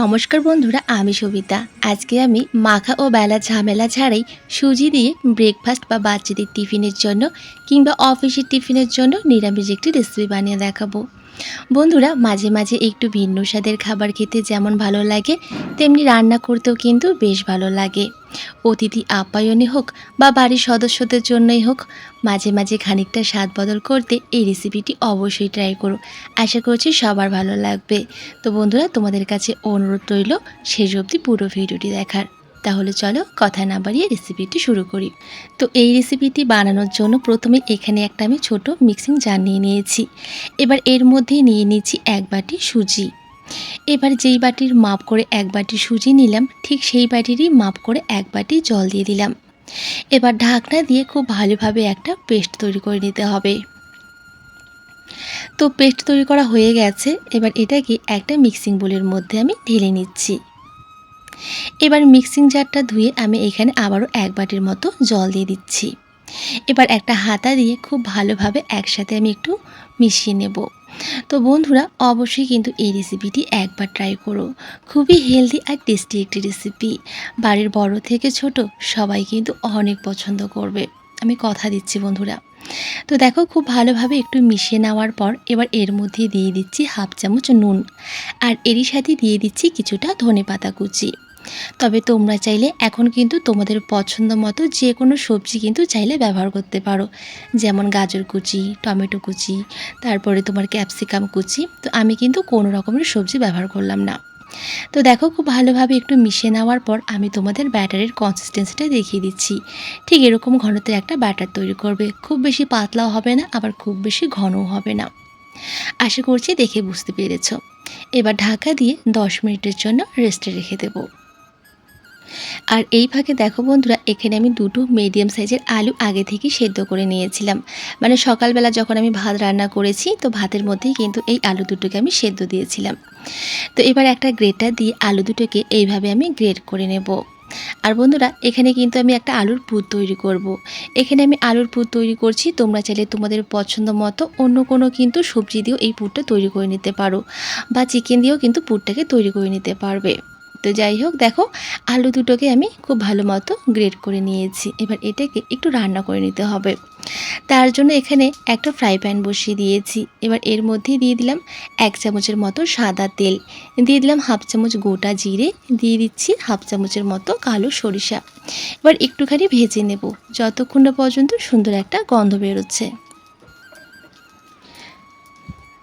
নমস্কার বন্ধুরা, আমি সবিতা। আজকে আমি মাখা ও বেলা ঝামেলা ছাড়াই সুজি দিয়ে ব্রেকফাস্ট বা বাচ্চাদের টিফিনের জন্য কিংবা অফিসের টিফিনের জন্য নিরামিষ একটি রেসিপি বানিয়ে দেখাবো। বন্ধুরা, মাঝে মাঝে একটু ভিন্ন স্বাদের খাবার খেতে যেমন ভালো লাগে, তেমনি রান্না করতেও কিন্তু বেশ ভালো লাগে। অতিথি আপ্যায়নে হোক বা বাড়ির সদস্যদের জন্যই হোক, মাঝে মাঝে খানিকটা স্বাদ বদল করতে এই রেসিপিটি অবশ্যই ট্রাই করো আশা করছি সবার ভালো লাগবে। তো বন্ধুরা, তোমাদের কাছে অনুরোধ রইল শেষ অবধি পুরো ভিডিওটি দেখার। তাহলে চলো কথা না বাড়িয়ে রেসিপিটি শুরু করি। তো এই রেসিপিটি বানানোর জন্য প্রথমে এখানে একটা আমি ছোট মিক্সিং জার নিয়ে নিয়েছি। এবার এর মধ্যে নিয়ে নিয়েছি এক বাটি সুজি। এবার যেই বাটির মাপ করে এক বাটি সুজি নিলাম, ঠিক সেই বাটিরই মাপ করে এক বাটি জল দিয়ে দিলাম। এবার ঢাকনা দিয়ে খুব ভালোভাবে একটা পেস্ট তৈরি করে নিতে হবে। তো পেস্ট তৈরি করা হয়ে গেছে, এবার এটাকে একটা মিক্সিং বোলের মধ্যে আমি ঢেলে নিচ্ছি। এবার মিক্সিং জারটা ধুয়ে আমি এখানে আবারও এক বাটির মতো জল দিয়ে দিচ্ছি। এবার একটা হাতা দিয়ে খুব ভালোভাবে একসাথে আমি একটু মিশিয়ে নেব। তো বন্ধুরা, অবশ্যই কিন্তু এই রেসিপিটি একবার ট্রাই করো। খুবই হেলদি আর টেস্টি একটি রেসিপি বাড়ির বড় থেকে ছোট সবাই কিন্তু অনেক পছন্দ করবে। আমি কথা দিচ্ছি বন্ধুরা। তো দেখো, খুব ভালোভাবে একটু মিশিয়ে নেওয়ার পর এবার এর মধ্যে দিয়ে দিচ্ছি হাফ চামচ নুন। আর এরই সাথে দিয়ে দিচ্ছি কিছুটা ধনে পাতা কুচি। তবে তোমরা চাইলে এখন কিন্তু তোমাদের পছন্দ মতো যে কোনো সবজি কিন্তু চাইলে ব্যবহার করতে পারো। যেমন গাজর কুচি, টমেটো কুচি, তারপরে তোমার ক্যাপসিকাম কুচি। তো আমি কিন্তু কোনো রকমের সবজি ব্যবহার করলাম না। তো দেখো খুব ভালোভাবে একটু মিশিয়ে নেওয়ার পর আমি তোমাদের ব্যাটারের কনসিস্টেন্সিটা দেখিয়ে দিচ্ছি। ঠিক এরকম ঘনতে একটা ব্যাটার তৈরি করবে। খুব বেশি পাতলাও হবে না, আবার খুব বেশি ঘনও হবে না। আশা করছি দেখে বুঝতে পেরেছ। এবার ঢাকা দিয়ে দশ মিনিটের জন্য রেস্টে রেখে দেবো। আর এই ফাঁকে দেখো বন্ধুরা, এখানে আমি দুটো মিডিয়াম সাইজের আলু আগে থেকেই সেদ্ধ করে নিয়েছিলাম। মানে সকালবেলা যখন আমি ভাত রান্না করেছি, তো ভাতের মধ্যেই কিন্তু এই আলু দুটোকে আমি সেদ্ধ দিয়েছিলাম। তো এবার একটা গ্রেটার দিয়ে আলু দুটোকে এইভাবে আমি গ্রেট করে নেব। আর বন্ধুরা, এখানে কিন্তু আমি একটা আলুর পুর তৈরি করব। এখানে আমি আলুর পুর তৈরি করছি, তোমরা চাইলে তোমাদের পছন্দ মতো অন্য কোনো কিন্তু সবজি দিয়েও এই পুরটা তৈরি করে নিতে পারো, বা চিকেন দিয়েও কিন্তু পুরটাকে তৈরি করে নিতে পারবে। তো যাই হোক, দেখো, আলু দুটোকে আমি খুব ভালো মতো গ্রেড করে নিয়েছি। এবার এটাকে একটু রান্না করে নিতে হবে। তার জন্য এখানে একটা ফ্রাই প্যান বসিয়ে দিয়েছি। এবার এর মধ্যে দিয়ে দিলাম এক চামচের মতো সাদা তেল। দিয়ে দিলাম হাফ চামচ গোটা জিরে। দিয়ে দিচ্ছি হাফ চামচের মতো কালো সরিষা। এবার একটুখানি ভেজে নেব। যতক্ষণ না পর্যন্ত সুন্দর একটা গন্ধ বেরোচ্ছে।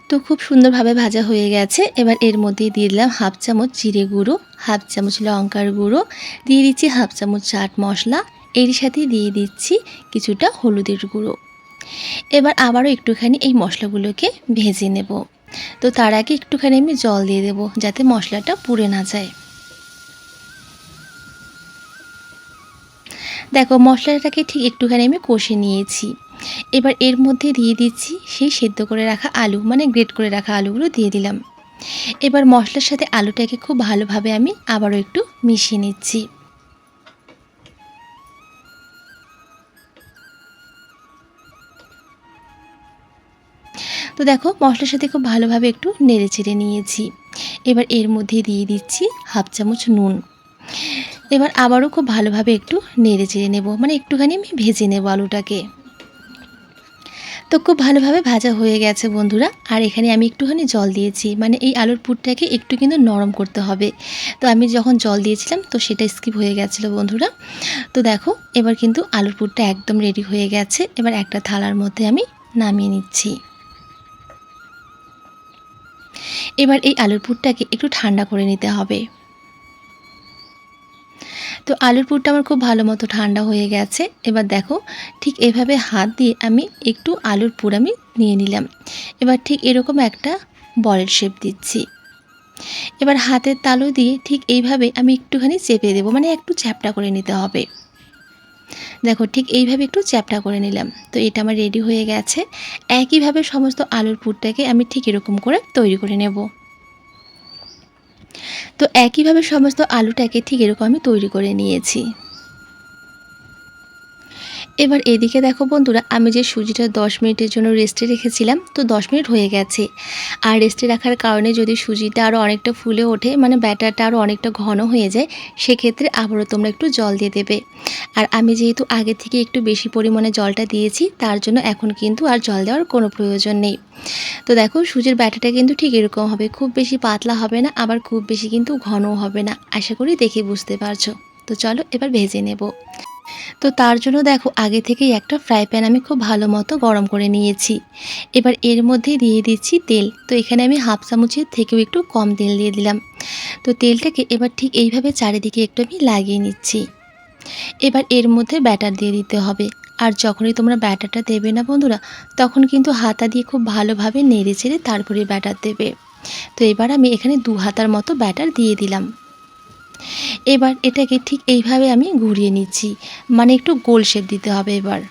তো খুব সুন্দরভাবে ভাজা হয়ে গেছে। এবার এর মধ্যে দিয়ে দিলাম হাফ চামচ জিরে গুঁড়ো, হাফ চামচ লঙ্কার গুঁড়ো, দিয়ে দিচ্ছি হাফ চামচ চাট মশলা, এর সাথে দিয়ে দিচ্ছি কিছুটা হলুদের গুঁড়ো। এবার আবারও একটুখানি এই মশলাগুলোকে ভেজে নেব। তো তার আগে একটুখানি আমি জল দিয়ে দেবো যাতে মশলাটা পুড়ে না যায়। দেখো মশলাটাকে ঠিক একটুখানি আমি কষে নিয়েছি। এবার এর মধ্যে দিয়ে দিচ্ছি সেই সেদ্ধ করে রাখা আলু মানে গ্রেট করে রাখা আলুগুলো দিয়ে দিলাম। এবার মশলার সাথে আলুটাকে খুব ভালোভাবে আমি আবারও একটু মিশিয়ে নিচ্ছি। তো দেখো, মশলার সাথে খুব ভালোভাবে একটু নেড়ে চেড়ে নিয়েছি। এবার এর মধ্যে দিয়ে দিচ্ছি হাফ চামচ নুন। এবার আবারও খুব ভালোভাবে একটু নেড়ে চেড়ে নেব মানে একটুখানি আমি ভেজে নেব আলুটাকে। তো খুব ভালোভাবে ভাজা হয়ে গেছে বন্ধুরা। আর এখানে আমি একটুখানি জল দিয়েছি। মানে এই আলুর পুরটাকে একটু কিন্তু নরম করতে হবে। তো আমি যখন জল দিয়েছিলাম, তো সেটা স্কিপ হয়ে গেছিল বন্ধুরা। তো দেখো, এবার কিন্তু আলুর পুরটা একদম রেডি হয়ে গেছে। এবার একটা থালার মধ্যে আমি নামিয়ে নিচ্ছি। এবার এই আলুর পুরটাকে একটু ঠান্ডা করে নিতে হবে। তো আলুর পুরটা আমার খুব ভালো মতো ঠান্ডা হয়ে গেছে। এবার দেখো, ঠিক এভাবে হাত দিয়ে আমি একটু আলুর পুর আমি নিয়ে নিলাম। এবার ঠিক এরকম একটা বলের শেপ দিচ্ছি। এবার হাতের তালু দিয়ে ঠিক এইভাবে আমি একটুখানি চেপে দেবো মানে একটু চ্যাপটা করে নিতে হবে। দেখো, ঠিক এইভাবে একটু চ্যাপটা করে নিলাম। তো এটা আমার রেডি হয়ে গেছে। একইভাবে সমস্ত আলুর পুরটাকে আমি ঠিক এরকম করে তৈরি করে নেব। তো একইভাবে সমস্ত আলুটাকে ঠিক এরকম আমি তৈরি করে নিয়েছি। এবার এদিকে দেখো বন্ধুরা, আমি যে সুজিটা দশ মিনিটের জন্য রেস্টে রেখেছিলাম, তো দশ মিনিট হয়ে গেছে। আর রেস্টে রাখার কারণে যদি সুজিটা আরও অনেকটা ফুলে ওঠে মানে ব্যাটারটা আরও অনেকটা ঘন হয়ে যায়, সেক্ষেত্রে আবারও তোমরা একটু জল দিয়ে দেবে। আর আমি যেহেতু আগে থেকে একটু বেশি পরিমাণে জলটা দিয়েছি, তার জন্য এখন কিন্তু আর জল দেওয়ার কোনো প্রয়োজন নেই। তো দেখো, সুজির ব্যাটারটা কিন্তু ঠিক এরকম হবে, খুব বেশি পাতলা হবে না, আবার খুব বেশি কিন্তু ঘনও হবে না। আশা করি দেখে বুঝতে পারছ। তো চলো এবার ভেজে নেব। তো তার জন্য দেখো, আগে থেকেই একটা ফ্রাই প্যান আমি খুব ভালো মতো গরম করে নিয়েছি। এবার এর মধ্যে দিয়ে দিচ্ছি তেল। তো এখানে আমি হাফ চামচের থেকেও একটু কম তেল দিয়ে দিলাম। তো তেলটাকে এবার ঠিক এইভাবে চারিদিকে একটু আমি লাগিয়ে নিচ্ছি। এবার এর মধ্যে ব্যাটার দিয়ে দিতে হবে। আর যখনই তোমরা ব্যাটারটা দেবে না বন্ধুরা, তখন কিন্তু হাতা দিয়ে খুব ভালোভাবে নেড়ে ছেড়ে তারপরে ব্যাটার দেবে। তো এবার আমি এখানে দু হাতার মতো ব্যাটার দিয়ে দিলাম। এবার এটাকে ঠিক এইভাবে আমি ঘুরিয়ে নিচ্ছি। মানে একটু গোল শেপ দিতে হবে এবার।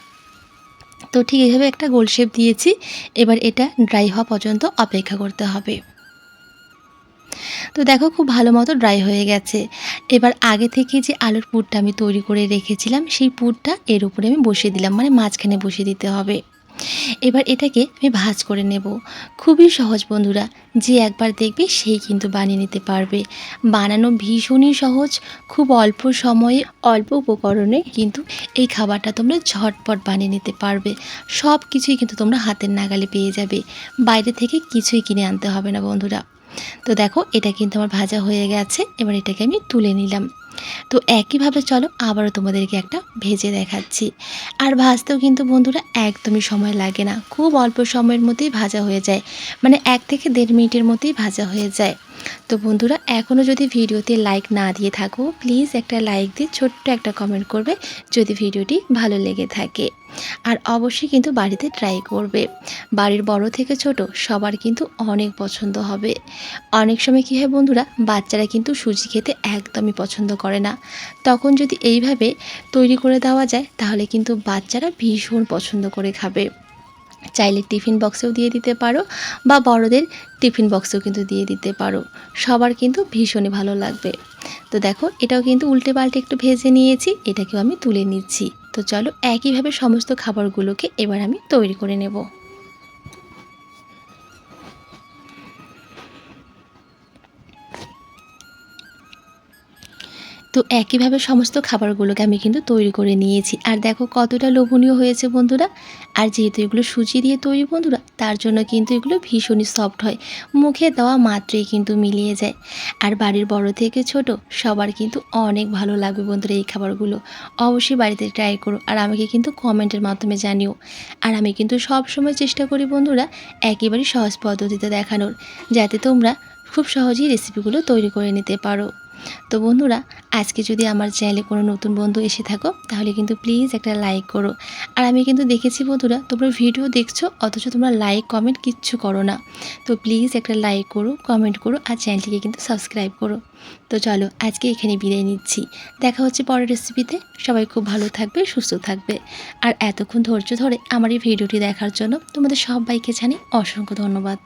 তো ঠিক এইভাবে একটা গোল শেপ দিয়েছি। এবার এটা ড্রাই হওয়া পর্যন্ত অপেক্ষা করতে হবে। তো দেখো খুব ভালো মতো ড্রাই হয়ে গেছে। এবার আগে থেকে যে আলুর পুরটা আমি তৈরি করে রেখেছিলাম, সেই পুরটা এর উপরে আমি বসিয়ে দিলাম। মানে মাঝখানে বসিয়ে দিতে হবে। এবার এটাকে আমি ভাজ করে নেব। খুবই সহজ বন্ধুরা, যে একবার দেখবে সেই কিন্তু বানিয়ে নিতে পারবে। বানানো ভীষণই সহজ, খুব অল্প সময়ে, অল্প উপকরণে কিন্তু এই খাবারটা তোমরা ঝটপট বানিয়ে নিতে পারবে। সব কিছুই কিন্তু তোমরা হাতের নাগালে পেয়ে যাবে। বাইরে থেকে কিছুই কিনে আনতে হবে না বন্ধুরা। তো দেখো, এটা কিন্তু আমার ভাজা হয়ে গেছে। এবার এটাকে আমি তুলে নিলাম। তো একইভাবে চলো আবারও তোমাদেরকে একটা ভেজে দেখাচ্ছি। আর ভাজতেও কিন্তু বন্ধুরা একদমই সময় লাগে না। খুব অল্প সময়ের মধ্যেই ভাজা হয়ে যায়। মানে এক থেকে দেড় মিনিটের মধ্যেই ভাজা হয়ে যায়। তো বন্ধুরা এখনও যদি ভিডিওতে লাইক না দিয়ে থাকো প্লিজ একটা লাইক দিয়ে ছোট্ট একটা কমেন্ট করবে যদি ভিডিওটি ভালো লেগে থাকে। আর অবশ্যই কিন্তু বাড়িতে ট্রাই করবে। বাড়ির বড় থেকে ছোট সবার কিন্তু অনেক পছন্দ হবে। অনেক সময় কী হয় বন্ধুরা, বাচ্চারা কিন্তু সুজি খেতে একদমই পছন্দ করে না। তখন যদি এইভাবে তৈরি করে দেওয়া যায়, তাহলে কিন্তু বাচ্চারা ভীষণ পছন্দ করে খাবে। চাইলে টিফিন বক্সেও দিয়ে দিতে পারো বা বড়দের টিফিন বক্সেও কিন্তু দিয়ে দিতে পারো। সবার কিন্তু ভীষণই ভালো লাগবে। তো দেখো, এটাও কিন্তু উল্টে পাল্টে একটু ভেজে নিয়েছি, এটাকেও আমি তুলে নিচ্ছি। তো চলো, একইভাবে সমস্ত খাবারগুলোকে এবার আমি তৈরি করে নেব। তো একইভাবে সমস্ত খাবারগুলোকে আমি কিন্তু তৈরি করে নিয়েছি। আর দেখো কতটা লোভনীয় হয়েছে বন্ধুরা। আর যেহেতু এগুলো সুজি দিয়ে তৈরি বন্ধুরা, তার জন্য কিন্তু এগুলো ভীষণই সফট হয়। মুখে দেওয়া মাত্রই কিন্তু মিলিয়ে যায়। আর বাড়ির বড় থেকে ছোট, সবার কিন্তু অনেক ভালো লাগবে বন্ধুরা এই খাবারগুলো। অবশ্যই বাড়িতে ট্রাই করো আর আমাকে কিন্তু কমেন্টের মাধ্যমে জানিও। আর আমি কিন্তু সব সময় চেষ্টা করি বন্ধুরা, একেবারে সহজ পদ্ধতিতে দেখানোর, যাতে তোমরা খুব সহজেই রেসিপিগুলো তৈরি করে নিতে পারো। তো বন্ধুরা, আজকে যদি আমার চ্যানেলে কোনো নতুন বন্ধু এসে থাকো, তাহলে কিন্তু প্লিজ একটা লাইক করো। আর আমি কিন্তু দেখেছি বন্ধুরা, তোমরা ভিডিও দেখছ, অথচ তোমরা লাইক, কমেন্ট কিচ্ছু করো না। তো প্লিজ একটা লাইক করো, কমেন্ট করো, আর চ্যানেলটিকে কিন্তু সাবস্ক্রাইব করো। তো চলো, আজকে এখানে বিদায় নিচ্ছি। দেখা হচ্ছে পরের রেসিপিতে সবাই খুব ভালো থাকবে, সুস্থ থাকবে। আর এতক্ষণ ধৈর্য ধরে আমার এই ভিডিওটি দেখার জন্য তোমাদের সবাইকে জানি অসংখ্য ধন্যবাদ।